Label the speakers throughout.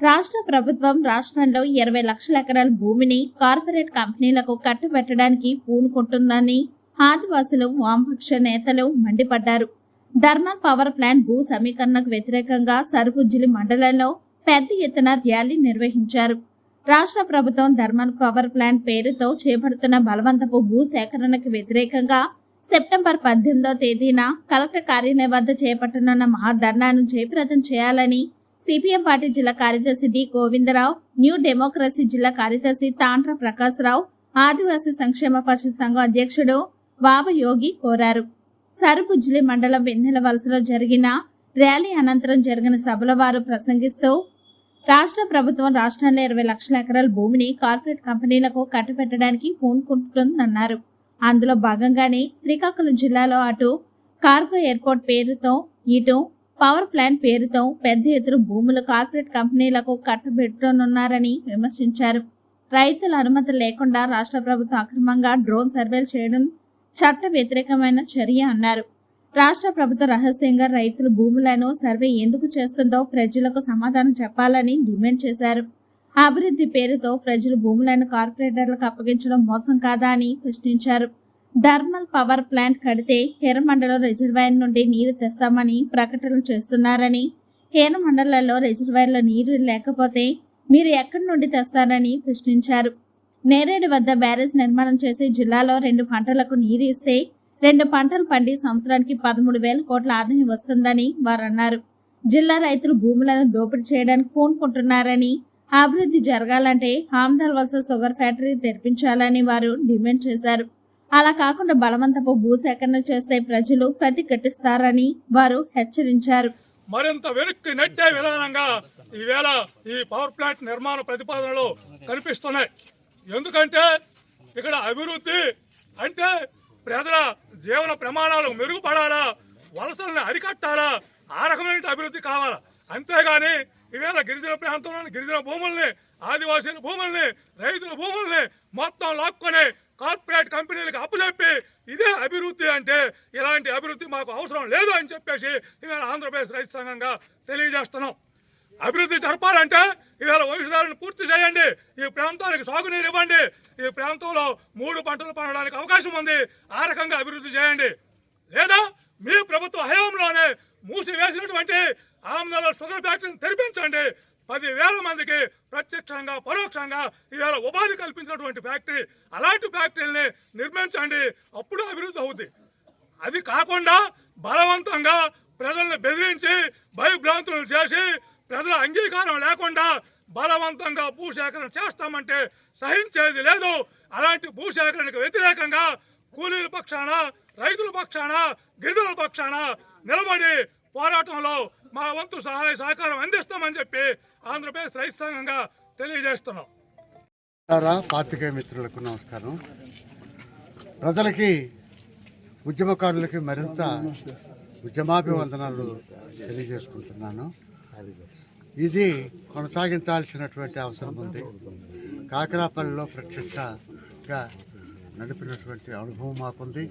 Speaker 1: రాష్ట్ర ప్రభుత్వం రాష్ట్రంలో ఇరవై లక్షల ఎకరాల భూమిని కార్పొరేట్ కంపెనీలకు కట్టుబెట్టడానికి పూనుకుంటుందని ఆదివాసులు వామపక్ష నేతలు మండిపడ్డారు. ధర్మల్ పవర్ ప్లాంట్ భూ సమీకరణకు వ్యతిరేకంగా సరుకుజ్జిలి మండలంలో పెద్ద ఎత్తున ర్యాలీ నిర్వహించారు. రాష్ట్ర ప్రభుత్వం ధర్మల్ పవర్ ప్లాంట్ పేరుతో చేపడుతున్న బలవంతపు భూ సేకరణకు వ్యతిరేకంగా సెప్టెంబర్ పద్దెనిమిదో తేదీన కలెక్టర్ కార్యాలయం వద్ద చేపట్టనున్న మహాధర్నాను జయప్రదం చేయాలని సిపిఎం పార్టీ జిల్లా కార్యదర్శి డి గోవిందరావు న్యూ డెమోక్రసీ జిల్లా కార్యదర్శి తాండ్ర ప్రకాశ్రావు ఆదివాసీ సంక్షేమ పరిషత్ సంఘం అధ్యక్షుడు బాబయోగి కోరారు. సరుబుజ్జిలి మండలం వెన్నెల వలసలో జరిగిన ర్యాలీ అనంతరం జరిగిన సభలో వారు ప్రసంగిస్తూ రాష్ట్ర ప్రభుత్వం రాష్ట్రంలో ఇరవై లక్షల ఎకరాల భూమిని కార్పొరేట్ కంపెనీలకు కట్టబెట్టడానికి పూనుకుంటుందన్నారు అందులో భాగంగానే శ్రీకాకుళం జిల్లాలో అటు కార్గో ఎయిర్పోర్ట్ పేరుతో ఇటు పవర్ ప్లాంట్ పేరుతో పెద్ద ఎత్తున భూములు కార్పొరేట్ కంపెనీలకు కట్టబెట్టనున్నారని విమర్శించారు. రైతుల అనుమతి లేకుండా రాష్ట్ర ప్రభుత్వం అక్రమంగా డ్రోన్ సర్వేలు చేయడం చట్ట వ్యతిరేకమైన చర్య అన్నారు. రాష్ట్ర ప్రభుత్వం రహస్యంగా రైతుల భూములను సర్వే ఎందుకు చేస్తుందో ప్రజలకు సమాధానం చెప్పాలని డిమాండ్ చేశారు. అభివృద్ధి పేరుతో ప్రజలు భూములను కార్పొరేటర్లకు అప్పగించడం మోసం కాదా అని ప్రశ్నించారు. థర్మల్ పవర్ ప్లాంట్ కడితే హేరమండల రిజర్వాయర్ నుండి నీరు తెస్తామని ప్రకటనలు చేస్తున్నారని హేరమండలలో రిజర్వాయర్లో నీరు లేకపోతే మీరు ఎక్కడి నుండి తెస్తారని ప్రశ్నించారు. నేరేడు వద్ద బ్యారేజ్ నిర్మాణం చేసి జిల్లాలో రెండు పంటలకు నీరు ఇస్తే రెండు పంటలు పండి సంవత్సరానికి పదమూడు వేల కోట్ల ఆదాయం వస్తుందని వారు అన్నారు జిల్లా రైతులు భూములను దోపిడీ చేయడానికి పూనుకుంటున్నారని అభివృద్ధి జరగాలంటే ఆమ్దాల్ వలస షుగర్ ఫ్యాక్టరీ తెరిపించాలని వారు డిమాండ్ చేశారు. అలా కాకుండా బలవంతపు భూసేకరణ చేస్తే ప్రజలు ప్రతిఘటిస్తారని వారు హెచ్చరించారు.
Speaker 2: మరింత వెనక్కి నెట్టే విధానంగా ఈవేళ ఈ పవర్ ప్లాంట్ నిర్మాణ ప్రతిపాదనలు కనిపిస్తున్నాయి. ఎందుకంటే ఇక్కడ అభివృద్ధి అంటే ప్రజల జీవన ప్రమాణాలు మెరుగుపడాలా వలసల్ని అరికట్టాలా ఆ రకమైన అభివృద్ధి కావాలా? అంతేగాని ఈవేళ గిరిజన ప్రాంతంలోని గిరిజన భూముల్ని ఆదివాసీల భూముల్ని రైతుల భూముల్ని మొత్తం లాక్కొని కార్పొరేట్ కంపెనీలకు అప్పచెప్పి ఇదే అభివృద్ధి అంటే ఇలాంటి అభివృద్ధి మాకు అవసరం లేదు అని చెప్పేసి ఇవాళ ఆంధ్రప్రదేశ్ రైతు సంఘంగా తెలియజేస్తున్నాం. అభివృద్ధి జరపాలంటే ఇవాళ వయసుదారులను పూర్తి చేయండి ఈ ప్రాంతానికి సాగునీరు ఇవ్వండి ఈ ప్రాంతంలో మూడు పంటలు పండడానికి అవకాశం ఉంది ఆ రకంగా అభివృద్ధి చేయండి. లేదా మీ ప్రభుత్వ హయాంలోనే మూసివేసినటువంటి ఆమ్దాల షుగర్ ఫ్యాక్టరీని తెరిపించండి పదివేల మందికి ప్రత్యక్షంగా పరోక్షంగా ఈవేళ ఉపాధి కల్పించినటువంటి ఫ్యాక్టరీ అలాంటి ఫ్యాక్టరీని నిర్మించండి. అప్పుడు అభివృద్ధి అవుద్ది. అది కాకుండా బలవంతంగా ప్రజల్ని బెదిరించి భయభ్రాంతులు చేసి ప్రజల అంగీకారం లేకుండా బలవంతంగా భూసేకరణ చేస్తామంటే సహించేది లేదు. అలాంటి భూసేకరణకు వ్యతిరేకంగా కూలీల పక్షాన రైతుల పక్షాన గిరిజనుల పక్షాన నిలబడి పోరాటంలో మా వంతు సహాయ సహకారం అందిస్తామని చెప్పి ఆంధ్రప్రదేశ్ రైతు సంఘంగా తెలియజేస్తున్నాం.
Speaker 3: సారా పాత్రికేయ మిత్రులకు నమస్కారం. ప్రజలకి ఉద్యమకారులకి మరింత ఉద్యమాభివందనాలు తెలియజేసుకుంటున్నాను. ఇది కొనసాగించాల్సినటువంటి అవసరం ఉంది. కాకరాపల్లిలో ప్రత్యక్షగా నడిపినటువంటి అనుభవం మాకుంది.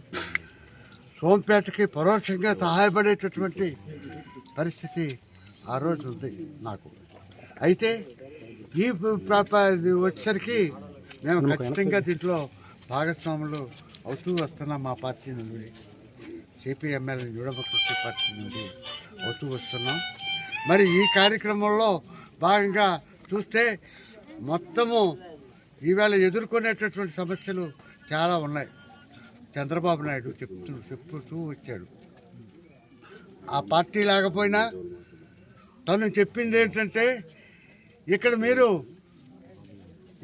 Speaker 3: సోంపేటకి పరోక్షంగా సహాయపడేటటువంటి పరిస్థితి ఆ రోజు ఉంది నాకు. అయితే ఈ వచ్చేసరికి మేము ఖచ్చితంగా దీంట్లో భాగస్వాములు అవుతూ వస్తున్నాం మా పార్టీ నుండి. సిపిఎంఎల్ యుడమకృషి పార్టీ నుండి అవుతూ వస్తున్నాం. మరి ఈ కార్యక్రమంలో భాగంగా చూస్తే మొత్తము ఈవేళ ఎదుర్కొనేటటువంటి సమస్యలు చాలా ఉన్నాయి. చంద్రబాబు నాయుడు చెప్తూ చెప్తూ వచ్చాడు. ఆ పార్టీ లేకపోయినా తను చెప్పింది ఏంటంటే ఇక్కడ మీరు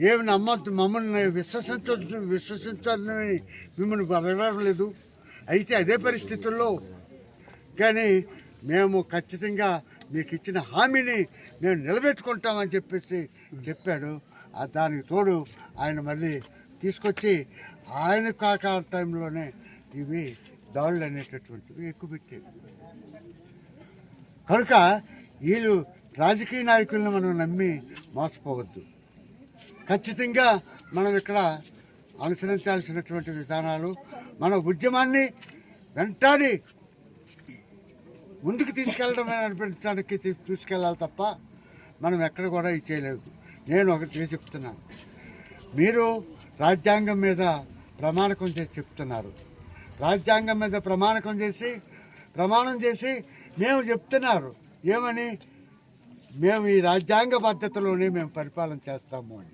Speaker 3: ఏమి నమ్మద్దు మమ్మల్ని విశ్వసించొద్దు విశ్వసించాలని మిమ్మల్ని అడగడం లేదు. అయితే అదే పరిస్థితుల్లో కానీ మేము ఖచ్చితంగా మీకు ఇచ్చిన హామీని మేము నిలబెట్టుకుంటామని చెప్పేసి చెప్పాడు. దానికి తోడు ఆయన మళ్ళీ తీసుకొచ్చి ఆయన కాక టైంలోనే ఇవి దాడులు అనేటటువంటివి ఎక్కువ పెట్టేవి కనుక వీళ్ళు రాజకీయ నాయకులను మనం నమ్మి మోసపోవద్దు. ఖచ్చితంగా మనం ఇక్కడ అనుసరించాల్సినటువంటి విధానాలు మన ఉద్యమాన్ని వెంటాడి ముందుకు తీసుకెళ్ళడం అనిపించడానికి తీసుకెళ్ళాలి తప్ప మనం ఎక్కడ కూడా ఇది చేయలేదు నేను ఒకటి చెప్తున్నాను. మీరు రాజ్యాంగం మీద ప్రమాణకం చేసి చెప్తున్నారు. రాజ్యాంగం మీద ప్రమాణకం చేసి ప్రమాణం చేసి మేము చెప్తున్నారు. ఏమని? మేము ఈ రాజ్యాంగ పద్ధతిలోనే మేము పరిపాలన చేస్తాము అని.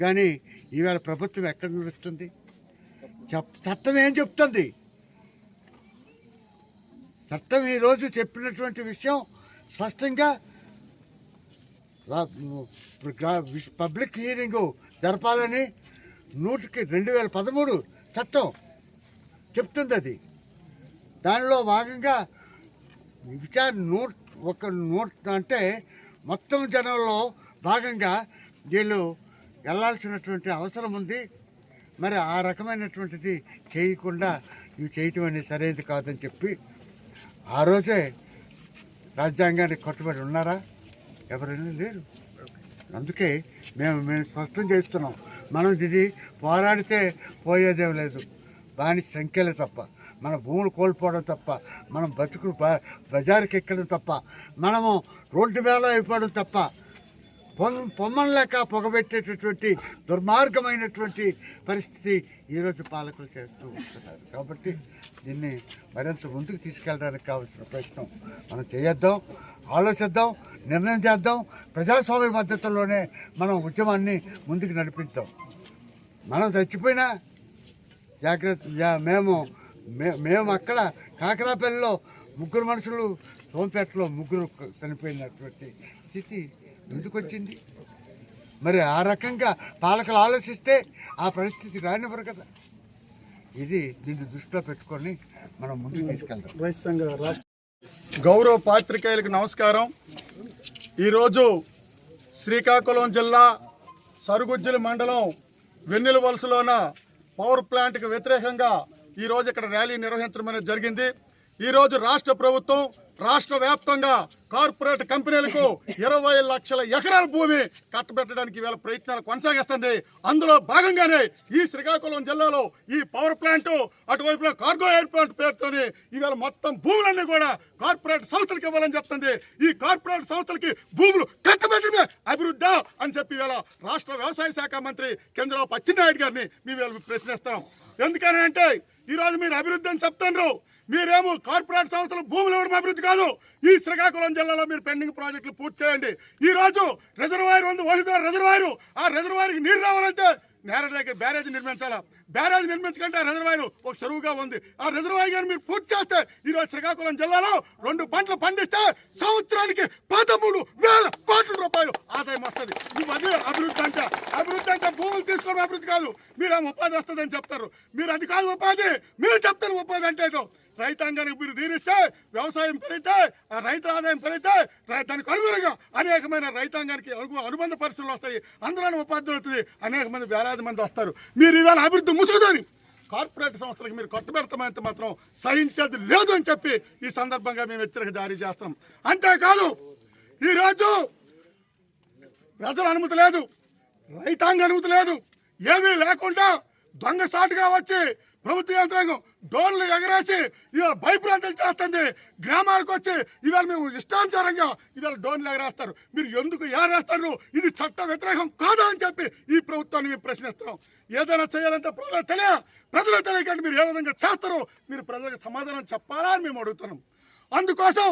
Speaker 3: కానీ ఈవేళ ప్రభుత్వం ఎక్కడ నడుస్తుంది? చెప్ చట్టం ఏం చెప్తుంది? చట్టం ఈరోజు చెప్పినటువంటి విషయం స్పష్టంగా పబ్లిక్ హియరింగ్ జరపాలని నూటికి రెండు వేల పదమూడు చట్టం చెప్తుంది అది. దానిలో భాగంగా విచారణ నూట ఒక నూట అంటే మొత్తం జనంలో భాగంగా వీళ్ళు వెళ్ళాల్సినటువంటి అవసరం ఉంది. మరి ఆ రకమైనటువంటిది చేయకుండా ఇవి చేయటం అనేది సరైనది కాదని చెప్పి ఆ రోజే రాజ్యాంగానికి కట్టుబడి ఉన్నారా? ఎవరైనా లేరు. అందుకే మేము మేము స్పష్టం చేస్తున్నాం. మనం ఇది పోరాడితే పోయేదేం లేదు. బాని సంఖ్యలే తప్ప మన భూములు కోల్పోవడం తప్ప మనం బతుకులు బ- బజారుకి ఎక్కడం తప్ప మనము రోడ్డు మీద అయిపోవడం తప్ప పొం పొమ్మం లేక పొగబెట్టేటటువంటి దుర్మార్గమైనటువంటి పరిస్థితి ఈరోజు పాలకులు చేస్తూ ఉంటున్నారు కాబట్టి దీన్ని మరింత ముందుకు తీసుకెళ్ళడానికి కావాల్సిన ప్రయత్నం మనం చేయొద్దాం ఆలోచిద్దాం నిర్ణయం చేద్దాం. ప్రజాస్వామ్య పద్ధతుల్లోనే మనం ఉద్యమాన్ని ముందుకు నడిపిద్దాం. మనం చచ్చిపోయినా జాగ్రత్త మేము మే- మేము అక్కడ కాకరాపల్లిలో ముగ్గురు మనుషులు సోంపేటలో ముగ్గురు చనిపోయినటువంటి స్థితి ఎందుకు వచ్చింది మరి ఆ రకంగా పాలకులు ఆలోచిస్తే ఆ పరిస్థితి రానివ్వరు కదా. ఇది దీన్ని దృష్టిలో పెట్టుకొని మనం ముందుకు తీసుకెళ్తాం
Speaker 4: రైతు సంఘ రాష్ట్ర గౌరవ పాత్రికేయులకు నమస్కారం. ఈరోజు శ్రీకాకుళం జిల్లా సరుగుజ్జుల మండలం వెన్నెల వలసలోన పవర్ ప్లాంట్కి వ్యతిరేకంగా ఈరోజు ఇక్కడ ర్యాలీ నిర్వహించడం అనేది జరిగింది. ఈరోజు రాష్ట్ర ప్రభుత్వం రాష్ట్ర వ్యాప్తంగా కార్పొరేట్ కంపెనీలకు ఇరవై లక్షల ఎకరాల భూమి కట్టబెట్టడానికి వీళ్ళ ప్రయత్నాలు కొనసాగిస్తుంది. అందులో భాగంగానే ఈ శ్రీకాకుళం జిల్లాలో ఈ పవర్ ప్లాంట్ అటువైపులో కార్గో ఎయిర్పోర్ట్ పేరుతోని ఇవాళ మొత్తం భూములన్నీ కూడా కార్పొరేట్ సంస్థలకు ఇవ్వాలని చెప్తుంది. ఈ కార్పొరేట్ సంస్థలకి భూములు కట్టబెట్టడమే అభివృద్ధి అని చెప్పి ఇవాళ రాష్ట్ర వ్యవసాయ శాఖ మంత్రి చంద్రబాబు పచ్చినాయుడు గారిని మేము వీళ్ళ ప్రశ్నిస్తున్నాం ఎందుకని అంటే ఈరోజు మీరు అభివృద్ధి అని చెప్తున్నారు మీరేమో కార్పొరేట్ సంస్థలు భూములు ఇవ్వడం అభివృద్ధి కాదు. ఈ శ్రీకాకుళం జిల్లాలో మీరు పెండింగ్ ప్రాజెక్టులు పూర్తి చేయండి. ఈ రోజు రిజర్వాయర్ ఉంది వహిదార్ రిజర్వాయర్. ఆ రిజర్వాయర్కి నీరు రావాలంటే నేర దగ్గర బ్యారేజ్ నిర్మించాలా? బ్యారేజ్ నిర్మించకంటే ఆ రిజర్వాయర్ ఒక చెరువుగా ఉంది. ఆ రిజర్వాయర్ గాని మీరు పూర్తి చేస్తే ఈ రోజు శ్రీకాకుళం జిల్లాలో రెండు పంటలు పండిస్తే సంవత్సరానికి పదమూడు వేల కోట్ల రూపాయలు ఆదాయం వస్తుంది. ఇవన్నీ అభివృద్ధి అంటే అభివృద్ధి అంటే భూములు తీసుకోవడం అభివృద్ధి కాదు. మీరు ఆ ఉపాధి వస్తుందని చెప్తారు. మీరు అది కాదు ఉపాధి. మీరు చెప్తారు ఉపాధి అంటే ఏంటో. రైతాంగానికి మీరు నీరిస్తే వ్యవసాయం పెరిగితే ఆ రైతుల ఆదాయం పెరిగితే దానికి అనుగుణంగా అనేకమైన రైతాంగానికి అనుబంధ పరిస్థితులు వస్తాయి. అందరూ ఉపాధి అవుతుంది. అనేక మంది వేలాది మంది వస్తారు. మీరు ఇవాళ అభివృద్ధి ముసుగుదని కార్పొరేట్ సంస్థలకు మీరు కట్టుబెడతామంటే మాత్రం సహించేది లేదు అని చెప్పి ఈ సందర్భంగా మేము హెచ్చరిక జారీ చేస్తాం అంతేకాదు ఈరోజు ప్రజల అనుమతి లేదు. రైతాంగ అనుమతి లేదు. ఏమీ లేకుండా దొంగ సాటుగా వచ్చి ప్రభుత్వ యంత్రాంగం డోర్లు ఎగరేసి ఇవాళ భయప్రాంతాలు చేస్తుంది. గ్రామాలకు వచ్చి ఇవాళ మేము ఇష్టానుసారంగా ఇవాళ డోర్లు ఎగరేస్తారు. మీరు ఎందుకు ఏరేస్తారు ఇది చట్ట వ్యతిరేకం కాదా అని చెప్పి ఈ ప్రభుత్వాన్ని మేము ప్రశ్నిస్తున్నాం. ఏదైనా చేయాలంటే ప్రజలకు తెలియ ప్రజలకు తెలియకంటే మీరు ఏ విధంగా చేస్తారో. మీరు ప్రజలకు సమాధానం చెప్పాలా అని మేము అడుగుతున్నాం. అందుకోసం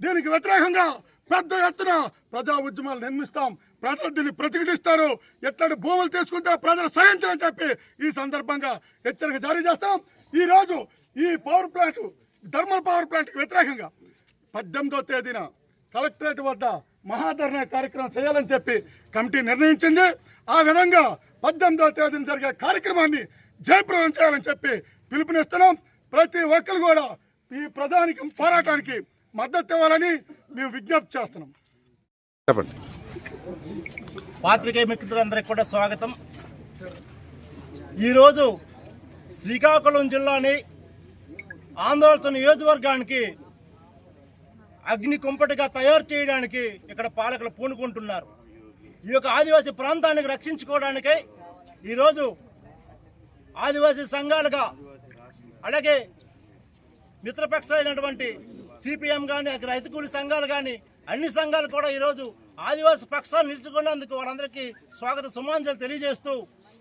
Speaker 4: దీనికి వ్యతిరేకంగా పెద్ద ఎత్తున ప్రజా ఉద్యమాలు నిర్మిస్తాం. ప్రజలు దీన్ని ప్రతిఘటిస్తారు. ఎట్లాంటి భూములు తీసుకుంటే ప్రజలు సహించని చెప్పి ఈ సందర్భంగా హెచ్చరిక జారీ చేస్తాం. ఈ రోజు ఈ పవర్ ప్లాంట్ థర్మల్ పవర్ ప్లాంట్కి వ్యతిరేకంగా పద్దెనిమిదో తేదీన కలెక్టరేట్ వద్ద మహాధరణ కార్యక్రమం చేయాలని చెప్పి కమిటీ నిర్ణయించింది. ఆ విధంగా పద్దెనిమిదో తేదీన జరిగే కార్యక్రమాన్ని జయప్రదం చేయాలని చెప్పి పిలుపునిస్తున్నాం. ప్రతి ఒక్కరు కూడా ఈ ప్రధానికి పోరాటానికి మద్దతు ఇవ్వాలని మేము విజ్ఞప్తి చేస్తున్నాం.
Speaker 5: చెప్పండి.
Speaker 6: పాత్రికేయ మిత్రులందరికీ కూడా స్వాగతం. ఈరోజు శ్రీకాకుళం జిల్లాని ఆందోళన నియోజకవర్గానికి అగ్ని కుంపటిగా తయారు చేయడానికి ఇక్కడ పాలకులు పూనుకుంటున్నారు. ఈ యొక్క ఆదివాసీ ప్రాంతానికి రక్షించుకోవడానికై ఈరోజు ఆదివాసీ సంఘాలుగా అలాగే మిత్రపక్ష అయినటువంటి సిపిఎం కానీ రైతు కూలి సంఘాలు కానీ అన్ని సంఘాలు కూడా ఈరోజు ఆదివాసీ పక్షాన్ని నిలుచుకున్నందుకు వారందరికీ స్వాగత సుమాంజలు తెలియజేస్తూ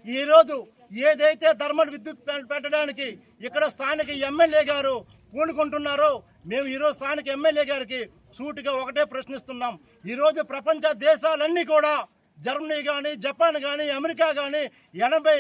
Speaker 6: ఈరోజు ఏదైతే ధర్మల్ విద్యుత్ పెట్టడానికి ఇక్కడ స్థానిక ఎమ్మెల్యే గారు పూనుకుంటున్నారో మేము ఈరోజు స్థానిక ఎమ్మెల్యే గారికి సూటిగా ఒకటే ప్రశ్నిస్తున్నాం. ఈరోజు ప్రపంచ దేశాలన్నీ కూడా జర్మనీ కానీ జపాన్ కానీ అమెరికా కానీ ఎనభై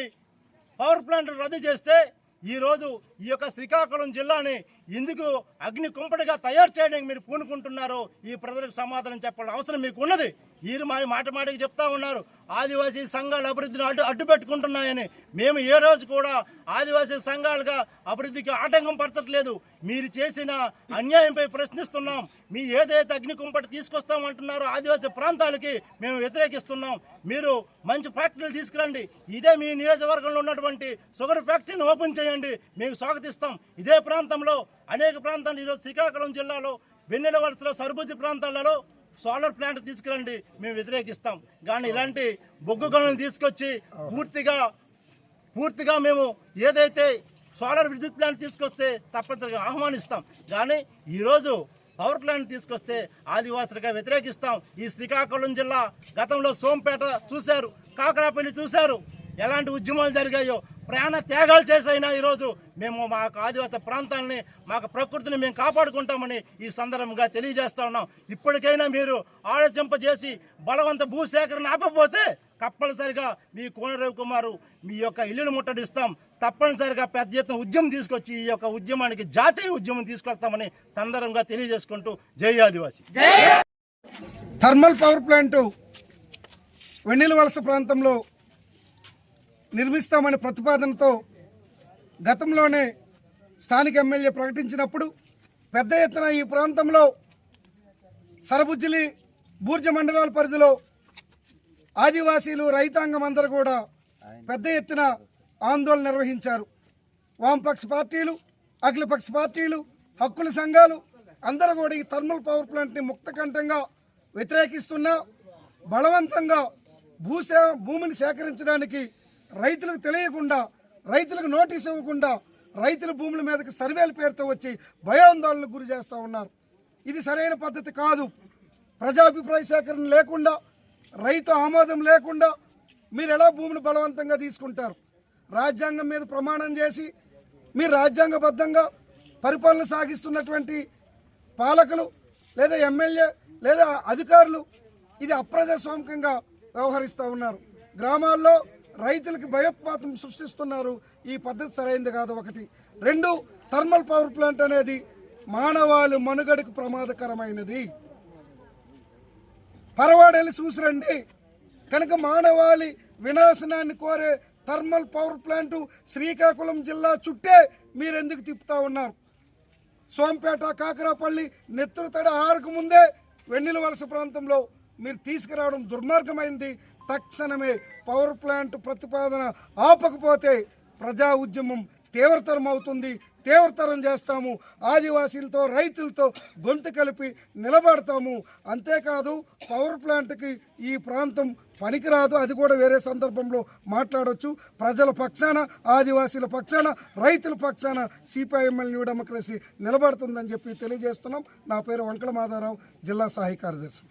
Speaker 6: పవర్ ప్లాంట్లు రద్దు చేస్తే ఈరోజు ఈ యొక్క శ్రీకాకుళం జిల్లాని ఎందుకు అగ్ని కుంపడిగా తయారు చేయడానికి మీరు పూనుకుంటున్నారో ఈ ప్రజలకు సమాధానం చెప్పాల్సిన అవసరం మీకు ఉన్నది వీరు మా మాట మాటకి చెప్తా ఉన్నారు. ఆదివాసీ సంఘాల అభివృద్ధిని అడ్డు అడ్డు పెట్టుకుంటున్నాయని మేము ఏ రోజు కూడా ఆదివాసీ సంఘాలుగా అభివృద్ధికి ఆటంకం పరచట్లేదు. మీరు చేసిన అన్యాయంపై ప్రశ్నిస్తున్నాం. మీ ఏదైతే అగ్నికుంపటి తీసుకొస్తామంటున్నారో ఆదివాసీ ప్రాంతాలకి మేము వ్యతిరేకిస్తున్నాం. మీరు మంచి ఫ్యాక్టరీలు తీసుకురండి. ఇదే మీ నియోజకవర్గంలో ఉన్నటువంటి షుగర్ ఫ్యాక్టరీని ఓపెన్ చేయండి. మేము స్వాగతిస్తాం. ఇదే ప్రాంతంలో అనేక ప్రాంతాలు ఈరోజు శ్రీకాకుళం జిల్లాలో వెన్నెల వలసలో సరుబుజ్జి ప్రాంతాలలో సోలార్ ప్లాంట్ తీసుకురండి మేము వ్యతిరేకిస్తాం. కానీ ఇలాంటి బొగ్గు గనులను తీసుకొచ్చి పూర్తిగా పూర్తిగా మేము ఏదైతే సోలార్ విద్యుత్ ప్లాంట్ తీసుకొస్తే తప్పనిసరిగా ఆహ్వానిస్తాం. కానీ ఈరోజు పవర్ ప్లాంట్ తీసుకొస్తే ఆదివాసులుగా వ్యతిరేకిస్తాం. ఈ శ్రీకాకుళం జిల్లా గతంలో సోంపేట చూశారు కాకరాపల్లి చూశారు. ఎలాంటి ఉద్యమాలు జరిగాయో ప్రాణ త్యాగాలు చేసైనా ఈరోజు మేము మా యొక్క ఆదివాసీ ప్రాంతాలని మాకు ప్రకృతిని మేము కాపాడుకుంటామని ఈ సందర్భంగా తెలియజేస్తా ఉన్నాం. ఇప్పటికైనా మీరు ఆలోచింపజేసి బలవంత భూసేకరణ ఆపకపోతే తప్పనిసరిగా మీ కోన రవికుమారు మీ యొక్క ఇల్లును ముట్టడిస్తాం. తప్పనిసరిగా పెద్ద ఎత్తున ఉద్యమం తీసుకొచ్చి ఈ యొక్క ఉద్యమానికి జాతీయ ఉద్యమం తీసుకొస్తామని సందర్భంగా తెలియజేసుకుంటూ జై ఆదివాసి.
Speaker 5: Thermal power plant Vennela Valasa ప్రాంతంలో నిర్మిస్తామనే ప్రతిపాదనతో గతంలోనే స్థానిక ఎమ్మెల్యే ప్రకటించినప్పుడు పెద్ద ఎత్తున ఈ ప్రాంతంలో సరబుజ్జిలి బూర్జ మండలాల పరిధిలో ఆదివాసీలు రైతాంగం అందరూ కూడా పెద్ద ఎత్తున ఆందోళన నిర్వహించారు. వామపక్ష పార్టీలు అఖిలపక్ష పార్టీలు హక్కుల సంఘాలు అందరూ కూడా ఈ థర్మల్ పవర్ ప్లాంట్ని ముక్తకంఠంగా వ్యతిరేకిస్తున్నా బలవంతంగా భూసే భూమిని సేకరించడానికి రైతులకు తెలియకుండా రైతులకు నోటీస్ ఇవ్వకుండా రైతుల భూముల మీదకి సర్వేల పేరుతో వచ్చి భయాందోళనకు గురి చేస్తూ ఉన్నారు. ఇది సరైన పద్ధతి కాదు. ప్రజాభిప్రాయ సేకరణ లేకుండా రైతు ఆమోదం లేకుండా మీరు ఎలా భూమిని బలవంతంగా తీసుకుంటారు? రాజ్యాంగం మీద ప్రమాణం చేసి మీరు రాజ్యాంగబద్ధంగా పరిపాలన సాగిస్తున్నటువంటి పాలకులు లేదా ఎమ్మెల్యే లేదా అధికారులు ఇది అప్రజాస్వామికంగా వ్యవహరిస్తూ ఉన్నారు. గ్రామాల్లో రైతులకు భయోత్పాతం సృష్టిస్తున్నారు. ఈ పద్ధతి సరైనది కాదు ఒకటి. రెండు థర్మల్ పవర్ ప్లాంట్ అనేది మానవాళి మనుగడకు ప్రమాదకరమైనది. పరవాడేళ్ళు చూసిరండి. కనుక మానవాళి వినాశనాన్ని కోరే థర్మల్ పవర్ ప్లాంటు శ్రీకాకుళం జిల్లా చుట్టే మీరు ఎందుకు తిప్పుతా ఉన్నారు? సోంపేట కాకరాపల్లి నెత్తురుతడ ఆరుకు ముందే వెన్నెల వలస ప్రాంతంలో మీరు తీసుకురావడం దుర్మార్గమైంది. తక్షణమే పవర్ ప్లాంట్ ప్రతిపాదన ఆపకపోతే ప్రజా ఉద్యమం తీవ్రతరం అవుతుంది తీవ్రతరం చేస్తాము. ఆదివాసీలతో రైతులతో గొంతు కలిపి నిలబడతాము. అంతేకాదు పవర్ ప్లాంట్కి ఈ ప్రాంతం పనికిరాదు. అది కూడా వేరే సందర్భంలో మాట్లాడవచ్చు ప్రజల పక్షాన ఆదివాసీల పక్షాన రైతుల పక్షాన సిపిఐఎంఎల్ న్యూ డెమోక్రసీ నిలబడుతుందని చెప్పి తెలియజేస్తున్నాం. నా పేరు వంకల మాధారావు జిల్లా సహాయ కార్యదర్శి.